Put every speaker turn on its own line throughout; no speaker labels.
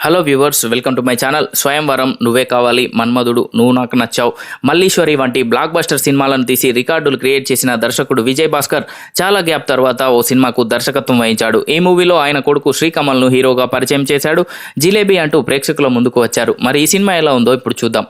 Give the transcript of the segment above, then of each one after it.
Hello viewers welcome to my channel స్వయంవరం నువ్వే కావాలి మన్మధుడు నువ్వు నాకు నచ్చావు. మల్లీశ్వరి వంటి బ్లాక్ బస్టర్ సినిమాలను తీసి రికార్డులు క్రియేట్ చేసిన దర్శకుడు విజయ్ భాస్కర్ చాలా గ్యాప్ తర్వాత ఓ సినిమాకు దర్శకత్వం వహించాడు. ఈ మూవీలో ఆయన కొడుకు శ్రీకమల్ను హీరోగా పరిచయం చేశాడు. జిలేబీ అంటూ ప్రేక్షకుల ముందుకు వచ్చారు. మరి ఈ సినిమా ఎలా ఉందో ఇప్పుడు చూద్దాం.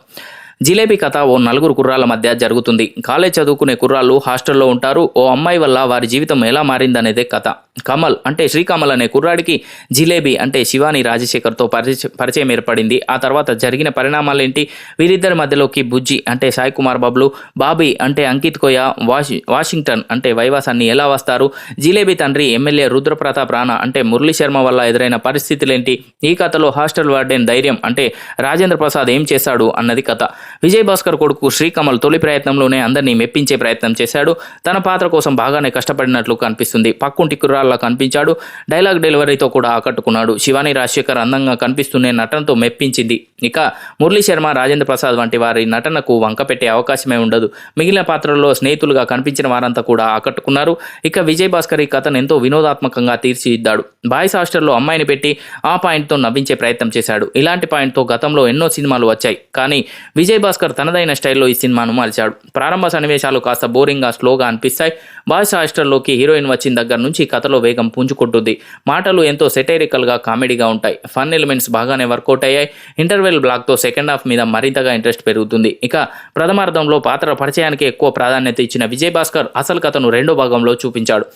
జిలేబీ కథ ఓ నలుగురు కుర్రాల మధ్య జరుగుతుంది. కాలేజ్ చదువుకునే కుర్రాళ్ళు హాస్టల్లో ఉంటారు. ఓ అమ్మాయి వల్ల వారి జీవితం ఎలా మారిందనేదే కథ. కమల్ అంటే శ్రీకమల్ అనే కుర్రాడికి జిలేబీ అంటే శివాని రాజశేఖర్తో పరిచయం పరిచయం ఏర్పడింది. ఆ తర్వాత జరిగిన పరిణామాలేంటి? వీరిద్దరి మధ్యలోకి బుజ్జి అంటే సాయి కుమార్ బాబులు బాబీ అంటే అంకిత్ కోయ వాషి వాషింగ్టన్ అంటే వైవాసాన్ని ఎలా వస్తారు? జిలేబీ తండ్రి ఎమ్మెల్యే రుద్రప్రతాప్ రాణా అంటే మురళీ శర్మ వల్ల ఎదురైన పరిస్థితులేంటి? ఈ కథలో హాస్టల్ వార్డెన్ ధైర్యం అంటే రాజేంద్ర ప్రసాద్ ఏం చేశాడు అన్నది కథ. విజయ్ భాస్కర్ కొడుకు శ్రీకమల్ తొలి ప్రయత్నంలోనే అందరినీ మెప్పించే ప్రయత్నం చేశాడు. తన పాత్ర కోసం బాగానే కష్టపడినట్లు కనిపిస్తుంది. పక్కుంటి కుర్రాల్లా కనిపించాడు. డైలాగ్ డెలివరీతో కూడా ఆకట్టుకున్నాడు. శివాని రాజశేఖర్ అందంగా కనిపిస్తూనే నటనతో మెప్పించింది. ఇక మురళీ శర్మ రాజేంద్ర ప్రసాద్ వంటి వారి నటనకు వంక పెట్టే అవకాశమే ఉండదు. మిగిలిన పాత్రల్లో స్నేహితులుగా కనిపించిన వారంతా కూడా ఆకట్టుకున్నారు. ఇక విజయ్ భాస్కర్ ఈ కథను ఎంతో వినోదాత్మకంగా తీర్చిదిద్దాడు. బాయ్స్ హాస్టల్లో అమ్మాయిని పెట్టి ఆ పాయింట్తో నవ్వించే ప్రయత్నం చేశాడు. ఇలాంటి పాయింట్తో గతంలో ఎన్నో సినిమాలు వచ్చాయి. కానీ విజయ్ భాస్కర్ తనదైన స్టైల్లో ఈ సినిమాను మలిచాడు. ప్రారంభ సన్నివేశాలు కాస్త బోరింగ్గా స్లోగా అనిపిస్తాయి. బాయ్స్ హాస్టల్లోకి హీరోయిన్ వచ్చిన దగ్గర నుంచి కథలో వేగం పుంజుకుంటుంది. మాటలు ఎంతో సెటైరికల్గా కామెడీగా ఉంటాయి. ఫన్ ఎలిమెంట్స్ బాగానే వర్కౌట్ అయ్యాయి. ఇంటర్వెల్ బ్లాక్తో సెకండ్ హాఫ్ మీద మరింతగా ఇంట్రెస్ట్ పెరుగుతుంది. ఇక ప్రథమార్థంలో పాత్ర పరిచయానికి ఎక్కువ ప్రాధాన్యత ఇచ్చిన విజయ్ భాస్కర్ అసలు కథను రెండో భాగంలో చూపించాడు.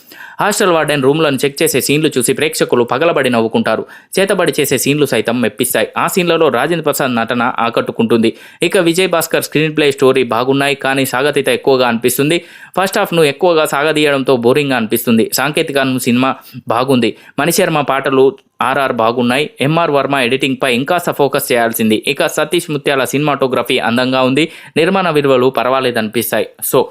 హాస్టల్ వార్డెన్ రూమ్లను చెక్ చేసే సీన్లు చూసి ప్రేక్షకులు పగలబడి నవ్వుకుంటారు. చేతబడి చేసే సీన్లు సైతం మెప్పిస్తాయి. ఆ సీన్లలో రాజేంద్ర ప్రసాద్ నటన ఆకట్టుకుంటుంది. ఇక Vijay Bhaskar screenplay story బాగున్నాయి కానీ సాగతీత ఎక్కువగా అనిపిస్తుంది. ఫస్ట్ హాఫ్ను ఎక్కువగా సాగదీయడంతో బోరింగ్గా అనిపిస్తుంది. సాంకేతికను సినిమా బాగుంది. మణిశర్మ పాటలు ఆర్ఆర్ బాగున్నాయి. ఎంఆర్ వర్మ ఎడిటింగ్పై ఇంకాస్త ఫోకస్ చేయాల్సింది. ఇక సతీష్ ముత్యాల సినిమాటోగ్రఫీ అందంగా ఉంది. నిర్మాణ విలువలు పర్వాలేదనిపిస్తాయి. సో